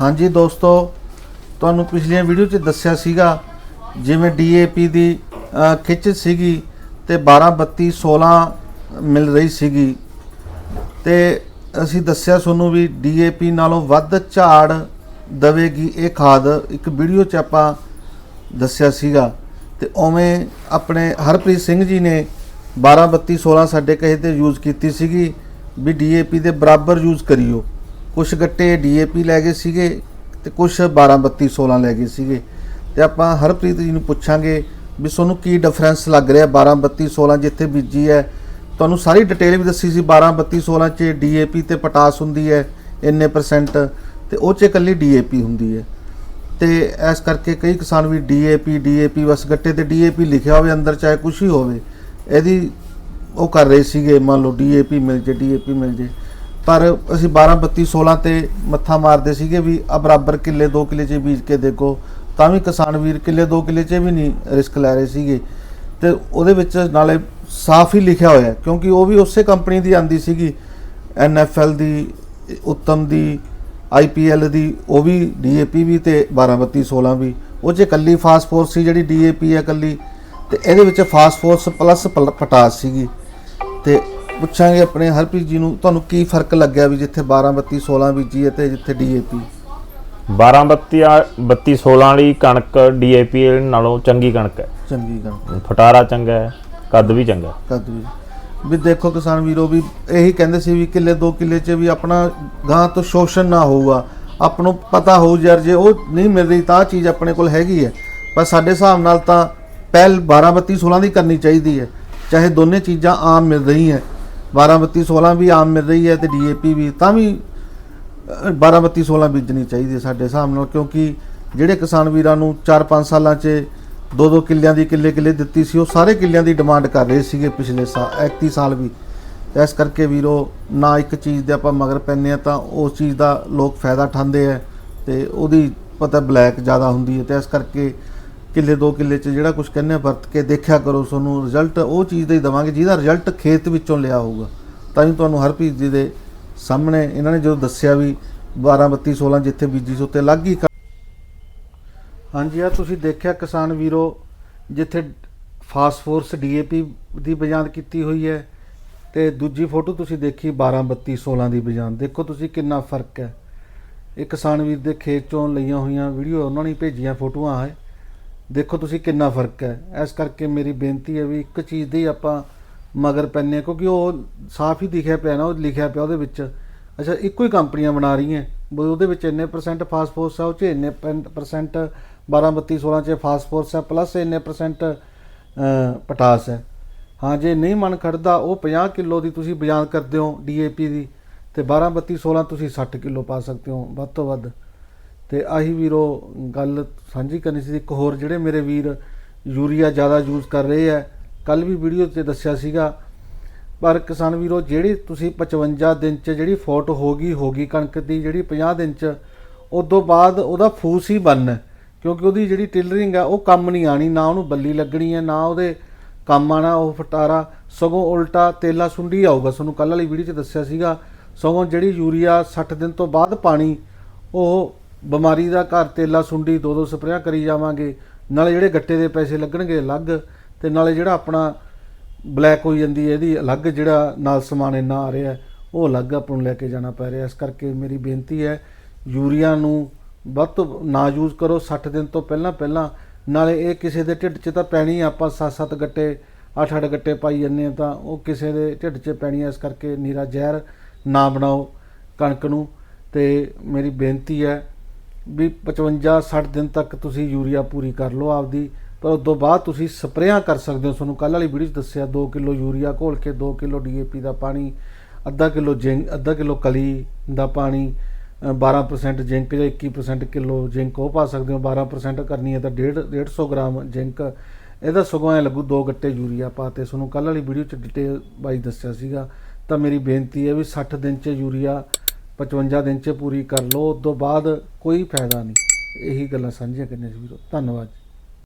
ਹਾਂਜੀ ਦੋਸਤੋ, ਤੁਹਾਨੂੰ ਪਿਛਲੀਆਂ ਵੀਡੀਓ 'ਚ ਦੱਸਿਆ ਸੀਗਾ, ਜਿਵੇਂ ਡੀਏਪੀ ਦੀ ਖਿੱਚ ਸੀਗੀ ਤੇ 12 32 16 ਮਿਲ ਰਹੀ ਸੀਗੀ। ਤੇ ਅਸੀਂ ਦੱਸਿਆ ਤੁਹਾਨੂੰ ਵੀ ਡੀਏਪੀ ਨਾਲੋਂ ਵੱਧ ਝਾੜ ਦਵੇਗੀ ਇਹ ਖਾਦ। ਇੱਕ ਵੀਡੀਓ 'ਚ ਆਪਾਂ ਦੱਸਿਆ ਸੀਗਾ। ਤੇ ਉਵੇਂ ਆਪਣੇ ਹਰਪ੍ਰੀਤ ਸਿੰਘ ਜੀ ਨੇ 12 32 16 ਸਾਡੇ ਕਹੇ ਤੇ ਯੂਜ਼ ਕੀਤੀ ਸੀਗੀ ਵੀ ਡੀਏਪੀ ਦੇ ਬਰਾਬਰ ਯੂਜ਼ ਕਰਿਓ। ਕੁਝ ਗੱਟੇ ਡੀਏਪੀ ਲੈ ਗਏ ਸੀਗੇ ਤੇ ਕੁਝ 12 32 16 ਲੈ ਗਏ ਸੀਗੇ। ਤੇ ਆਪਾਂ ਹਰਪ੍ਰੀਤ ਜੀ ਨੂੰ ਪੁੱਛਾਂਗੇ ਵੀ ਤੁਹਾਨੂੰ ਕੀ ਡਿਫਰੈਂਸ ਲੱਗ ਰਿਹਾ 12 32 16 ਜਿੱਥੇ ਬੀਜੀ ਹੈ? ਤੁਹਾਨੂੰ ਸਾਰੀ ਡਿਟੇਲ ਵੀ ਦੱਸੀ ਸੀ 12 32 16 ਚ ਡੀਏਪੀ ਤੇ ਪੋਟਾਸ ਹੁੰਦੀ ਹੈ, ਇੰਨੇ ਪਰਸੈਂਟ ਤੇ ਉਹ ਚ ਇਕੱਲੀ ਡੀਏਪੀ ਹੁੰਦੀ ਹੈ। ਤੇ ਇਸ ਕਰਕੇ ਕਈ ਕਿਸਾਨ ਵੀ ਡੀਏਪੀ ਡੀਏਪੀ, ਬਸ ਗੱਟੇ ਤੇ ਡੀਏਪੀ ਲਿਖਿਆ ਹੋਵੇ ਅੰਦਰ, ਚਾਹੇ ਕੁਝ ਹੀ ਹੋਵੇ, ਇਹਦੀ ਉਹ ਕਰ ਰਹੇ ਸੀਗੇ, ਮੰਨ ਲਓ ਡੀਏਪੀ ਮਿਲ ਜੇ, ਡੀਏਪੀ ਮਿਲ ਜੇ। ਪਰ ਅਸੀਂ 12 32 16 ਤੇ ਮੱਥਾ ਮਾਰਦੇ ਸੀਗੇ ਵੀ ਆ ਬਰਾਬਰ ਕਿੱਲੇ 2 ਕਿੱਲੇ ਚ ਬੀਜ ਕੇ ਦੇਖੋ, ਤਾਂ ਵੀ ਕਿਸਾਨ ਵੀਰ ਕਿੱਲੇ 2 ਕਿੱਲੇ ਚ ਵੀ ਨਹੀਂ ਰਿਸਕ ਲੈ ਰਹੇ ਸੀਗੇ। ਤੇ ਉਹਦੇ ਵਿੱਚ ਨਾਲੇ ਸਾਫ਼ ਹੀ ਲਿਖਿਆ ਹੋਇਆ ਕਿਉਂਕਿ ਉਹ ਵੀ ਉਸੇ ਕੰਪਨੀ ਦੀ ਆਂਦੀ ਸੀਗੀ ਐਨਐਫਐਲ ਦੀ, ਉੱਤਮ ਦੀ ਆਈਪੀਐਲ ਦੀ, ਉਹ ਵੀ ਡੀਏਪੀ ਵੀ ਤੇ 12 32 16 ਵੀ। ਉਹ 'ਚ ਕੱਲੀ ਫਾਸਫੋਰਸ ਸੀ ਜਿਹੜੀ ਡੀਏਪੀ ਹੈ ਕੱਲੀ ਤੇ ਇਹਦੇ ਵਿੱਚ ਫਾਸਫੋਰਸ ਪਲੱਸ ਪਟਾਸ ਸੀਗੀ। ਤੇ ਪੁੱਛਾਂਗੇ ਆਪਣੇ ਹਰਪ੍ਰੀਤ ਜੀ ਨੂੰ ਤੁਹਾਨੂੰ ਕੀ ਫ਼ਰਕ ਲੱਗਿਆ ਵੀ ਜਿੱਥੇ 12 32 16 ਬੀਜੀ ਹੈ ਤੇ ਜਿੱਥੇ ਡੀਏਪੀ? 12 32 32 16 ਵਾਲੀ ਕਣਕ ਡੀਏਪੀ ਨਾਲੋਂ ਚੰਗੀ ਕਣਕ ਹੈ। ਚੰਗੀ ਗੱਲ ਫਟਾਰਾ ਚੰਗਾ ਹੈ ਕੱਦ ਵੀ ਚੰਗਾ ਹੈ। ਕਦ ਵੀ। ਵੀ ਦੇਖੋ ਕਿਸਾਨ ਵੀਰੋ ਵੀ ਇਹੀ ਕਹਿੰਦੇ ਸੀ ਵੀ ਕਿੱਲੇ 2 ਕਿੱਲੇ 'ਚ ਵੀ ਆਪਣਾ ਗਾਂ ਤੋਂ ਸ਼ੋਸ਼ਣ ਨਾ ਹੋਊਗਾ। ਆਪ ਨੂੰ ਪਤਾ ਹੋਊ ਯਾਰ ਜੇ ਉਹ ਨਹੀਂ ਮਿਲ ਰਹੀ ਤਾਂ ਆਹ ਚੀਜ਼ ਆਪਣੇ ਕੋਲ ਹੈਗੀ ਹੈ। ਪਰ ਸਾਡੇ ਹਿਸਾਬ ਨਾਲ ਤਾਂ ਪਹਿਲ 12 32 16 ਦੀ ਕਰਨੀ ਚਾਹੀਦੀ ਹੈ ਚਾਹੇ ਦੋਨੇ ਚੀਜ਼ਾਂ ਆਮ ਮਿਲ ਰਹੀਆਂ। 12 32 16 ਵੀ ਆਮ ਮਿਲ ਰਹੀ ਹੈ ਤੇ ਡੀਏਪੀ ਵੀ, ਤਾਂ ਵੀ 12 32 16 ਬੀਜਣੀ ਚਾਹੀਦੀ ਹੈ ਸਾਡੇ ਹਿਸਾਬ ਨਾਲ, ਕਿਉਂਕਿ ਜਿਹੜੇ ਕਿਸਾਨ ਵੀਰਾਂ ਨੂੰ 4-5 ਸਾਲਾਂ 'ਚ ਦੋ ਦੋ ਕਿੱਲਿਆਂ ਦੀ ਕਿੱਲੇ ਕਿੱਲੇ ਦਿੱਤੀ ਸੀ, ਉਹ ਸਾਰੇ ਕਿੱਲਿਆਂ ਦੀ ਡਿਮਾਂਡ ਕਰ ਰਹੇ ਸੀਗੇ ਪਿਛਲੇ ਸਾਲ 31 ਸਾਲ ਵੀ। ਇਸ ਕਰਕੇ ਵੀਰੋ, ਨਾ ਇੱਕ ਚੀਜ਼ ਦੇ ਆਪਾਂ ਮਗਰ ਪੈਂਦੇ ਆ ਤਾਂ ਉਸ ਚੀਜ਼ ਦਾ ਲੋਕ ਫਾਇਦਾ ਠਾਂਦੇ ਆ ਤੇ ਉਹਦੀ ਪਤਾ ਬਲੈਕ ਜ਼ਿਆਦਾ ਹੁੰਦੀ ਹੈ ਤੇ ਇਸ ਕਰਕੇ ਕਿੱਲੇ, ਦੋ ਕਿੱਲੇ 'ਚ ਜਿਹੜਾ ਕੁਝ ਕਹਿੰਦੇ ਵਰਤ ਕੇ ਦੇਖਿਆ ਕਰੋ ਤੁਹਾਨੂੰ ਰਿਜ਼ਲਟ ਉਹ ਚੀਜ਼ ਦਾ ਹੀ ਦਵਾਂਗੇ, ਜਿਹਦਾ ਰਿਜ਼ਲਟ ਖੇਤ ਵਿੱਚੋਂ ਲਿਆ ਹੋਊਗਾ। ਤਾਂ ਹੀ ਤੁਹਾਨੂੰ ਹਰਪ੍ਰੀਤ ਜੀ ਦੇ ਸਾਹਮਣੇ ਇਹਨਾਂ ਨੇ ਜਦੋਂ ਦੱਸਿਆ ਵੀ 12 32 16 ਜਿੱਥੇ ਬੀਜੀ ਸੋਤੇ ਲੱਗ ਗਈ ਹਾਂਜੀ ਆ ਤੁਸੀਂ ਦੇਖਿਆ ਕਿਸਾਨ ਵੀਰੋ, ਜਿੱਥੇ ਫਾਸਫੋਰਸ ਡੀਏਪੀ ਦੀ ਬਜਾਨ ਕੀਤੀ ਹੋਈ ਹੈ ਤੇ ਦੂਜੀ ਫੋਟੋ ਤੁਸੀਂ ਦੇਖੀ 12 32 16 ਦੀ ਬਜਾਨ ਦੇਖੋ ਤੁਸੀਂ ਕਿੰਨਾ ਫ਼ਰਕ ਹੈ। ਇਹ ਕਿਸਾਨ ਵੀਰ ਦੇ ਖੇਤ ਚੋਂ ਲਈਆਂ ਹੋਈਆਂ ਵੀਡੀਓ, ਉਹਨਾਂ ਨੇ ਭੇਜੀਆਂ ਫੋਟੋਆਂ ਹੈ। ਦੇਖੋ ਤੁਸੀਂ ਕਿੰਨਾ ਫ਼ਰਕ ਹੈ। ਇਸ ਕਰਕੇ ਮੇਰੀ ਬੇਨਤੀ ਹੈ ਵੀ ਇੱਕ ਚੀਜ਼ ਦੀ ਆਪਾਂ ਮਗਰ ਪੈਂਦੇ ਹਾਂ, ਕਿਉਂਕਿ ਉਹ ਸਾਫ਼ ਹੀ ਦਿਖਿਆ ਪਿਆ ਨਾ, ਉਹ ਲਿਖਿਆ ਪਿਆ ਉਹਦੇ ਵਿੱਚ। ਅੱਛਾ, ਇੱਕੋ ਹੀ ਕੰਪਨੀਆਂ ਬਣਾ ਰਹੀਆਂ। ਉਹਦੇ ਵਿੱਚ ਇੰਨੇ ਪਰਸੈਂਟ ਫਾਸਫੋਰਸ ਆ ਉਹ 'ਚ ਇੰਨੇ ਪਰਸੈਂਟ 12 32 16 'ਚ ਫਾਸਫੋਰਸ ਹੈ ਪਲੱਸ ਇੰਨੇ ਪਰਸੈਂਟ ਪਟਾਸ ਹੈ। ਹਾਂ, ਜੇ ਨਹੀਂ ਮਨ ਖੜਦਾ, ਉਹ 50 ਕਿਲੋ ਦੀ ਤੁਸੀਂ ਬਿਆਨ ਕਰਦੇ ਹੋ ਡੀਏਪੀ ਦੀ, ਤੇ 12 32 16 ਤੁਸੀਂ 60 ਕਿਲੋ ਪਾ ਸਕਦੇ ਹੋ, ਵੱਧ ਤੋਂ ਵੱਧ। ਤੇ ਆਹੀ ਵੀਰੋ, ਗੱਲ ਸਾਂਝੀ ਕਰਨੀ ਸੀ, ਇੱਕ ਹੋਰ ਜਿਹੜੇ ਮੇਰੇ ਵੀਰ ਯੂਰੀਆ ਜ਼ਿਆਦਾ ਯੂਜ਼ ਕਰ ਰਹੇ ਆ ਕੱਲ ਵੀ ਵੀਡੀਓ ਤੇ ਦੱਸਿਆ ਸੀਗਾ। ਪਰ ਕਿਸਾਨ ਵੀਰੋ, ਜਿਹੜੀ ਤੁਸੀਂ 55 ਦਿਨ ਚ ਜਿਹੜੀ ਫੋਟ ਹੋ ਗਈ ਹੋ ਗਈ ਕਣਕ ਦੀ ਜਿਹੜੀ 50 ਦਿਨ ਚ, ਉਦੋਂ ਬਾਅਦ ਉਹਦਾ ਫੂਸ ਹੀ ਬਣਨਾ ਕਿਉਂਕਿ ਉਹਦੀ ਜਿਹੜੀ ਟਿਲਰਿੰਗ ਆ, ਉਹ ਕੰਮ ਨਹੀਂ ਆਣੀ, ਨਾ ਉਹਨੂੰ ਬੱਲੀ ਲੱਗਣੀ ਹੈ ਨਾ ਉਹਦੇ ਕੰਮ ਆਣਾ, ਉਹ ਫਟਾਰਾ, ਸਗੋਂ ਉਲਟਾ ਤੇਲਾ ਸੁੰਡੀ ਆਊਗਾ। ਤੁਹਾਨੂੰ ਕੱਲ ਵਾਲੀ ਵੀਡੀਓ 'ਚ ਦੱਸਿਆ ਸੀਗਾ, ਸਗੋਂ ਜਿਹੜੀ ਯੂਰੀਆ 60 ਦਿਨ ਤੋਂ ਬਾਅਦ ਪਾਣੀ, ਉਹ ਬਿਮਾਰੀ ਦਾ ਘਰ ਤੇਲਾ ਸੁੰਡੀ ਦੋ ਦੋ ਸਪਰੇਆਂ ਕਰੀ ਜਾਵਾਂਗੇ, ਨਾਲੇ ਜਿਹੜੇ ਗੱਟੇ ਦੇ ਪੈਸੇ ਲੱਗਣਗੇ ਅਲੱਗ, ਤੇ ਨਾਲੇ ਜਿਹੜਾ ਆਪਣਾ ਬਲੈਕ ਹੋਈ ਜਾਂਦੀ ਹੈ, ਇਹਦੀ ਅਲੱਗ ਜਿਹੜਾ ਨਾਲ ਸਮਾਨ ਇੰਨਾ ਆ ਰਿਹਾ, ਉਹ ਅਲੱਗ ਆਪਾਂ ਨੂੰ ਲੈ ਕੇ ਜਾਣਾ ਪੈ ਰਿਹਾ। ਇਸ ਕਰਕੇ ਮੇਰੀ ਬੇਨਤੀ ਹੈ, ਯੂਰੀਆ ਨੂੰ ਵੱਧ ਤੋਂ ਨਾ ਯੂਜ਼ ਕਰੋ 60 ਦਿਨ ਤੋਂ ਪਹਿਲਾਂ ਪਹਿਲਾਂ। ਨਾਲੇ ਇਹ ਕਿਸੇ ਦੇ ਢਿੱਡ 'ਚ ਤਾਂ ਪੈਣੀ ਆਪਾਂ 7-7 ਗੱਟੇ 8-8 ਗੱਟੇ ਪਾਈ ਜੰਨੇ ਤਾਂ ਉਹ ਕਿਸੇ ਦੇ ਢਿੱਡ 'ਚ ਪੈਣੀ ਆ, ਇਸ ਕਰਕੇ ਨੀਰਾ ਜ਼ਹਿਰ ਨਾ ਬਣਾਓ ਕਣਕ ਨੂੰ। ਤੇ ਮੇਰੀ ਬੇਨਤੀ ਹੈ ਵੀ 55-60 ਦਿਨ ਤੱਕ ਤੁਸੀਂ ਯੂਰੀਆ ਪੂਰੀ ਕਰ ਲਓ ਆਪਦੀ ਪਰ ਉਸ ਤੋਂ ਬਾਅਦ ਤੁਸੀਂ ਸਪਰੇਆਂ ਕਰ ਸਕਦੇ ਹੋ। ਤੁਹਾਨੂੰ ਕੱਲ ਵਾਲੀ ਵੀਡੀਓ 'ਚ ਦੱਸਿਆ 2 ਕਿਲੋ ਯੂਰੀਆ ਘੋਲ ਕੇ 2 ਕਿਲੋ ਡੀਏਪੀ ਦਾ ਪਾਣੀ ਅੱਧਾ ਕਿਲੋ ਜਿੰਕ ਅੱਧਾ ਕਿਲੋ ਕਲੀ ਦਾ ਪਾਣੀ ਅ, 12% ਜਿੰਕ ਜਾਂ 21% ਕਿਲੋ ਜਿੰਕ ਉਹ ਪਾ ਸਕਦੇ ਹੋ। 12% ਕਰਨੀ ਹੈ ਤਾਂ 1.5 150 ਗ੍ਰਾਮ ਜਿੰਕ ਇਹਦਾ ਸਗੋਂ ਐ ਲੱਗੂ ਦੋ ਗੱਟੇ ਯੂਰੀਆ ਪਾਤੇ ਤੁਹਾਨੂੰ ਕੱਲ ਵਾਲੀ ਵੀਡੀਓ 'ਚ ਡਿਟੇਲ ਬਾਈ ਦੱਸਿਆ ਸੀਗਾ। ਤਾਂ ਮੇਰੀ ਬੇਨਤੀ ਹੈ ਵੀ 60 ਦਿਨ 'ਚ ਯੂਰੀਆ 55 ਦਿਨ 'ਚ ਪੂਰੀ ਕਰ ਲਓ, ਉਸ ਤੋਂ ਬਾਅਦ ਕੋਈ ਫਾਇਦਾ ਨਹੀਂ। ਇਹੀ ਗੱਲਾਂ ਸਾਂਝੀਆਂ ਕਰਨੀਆਂ ਸੀ ਵੀਰੋ। ਧੰਨਵਾਦ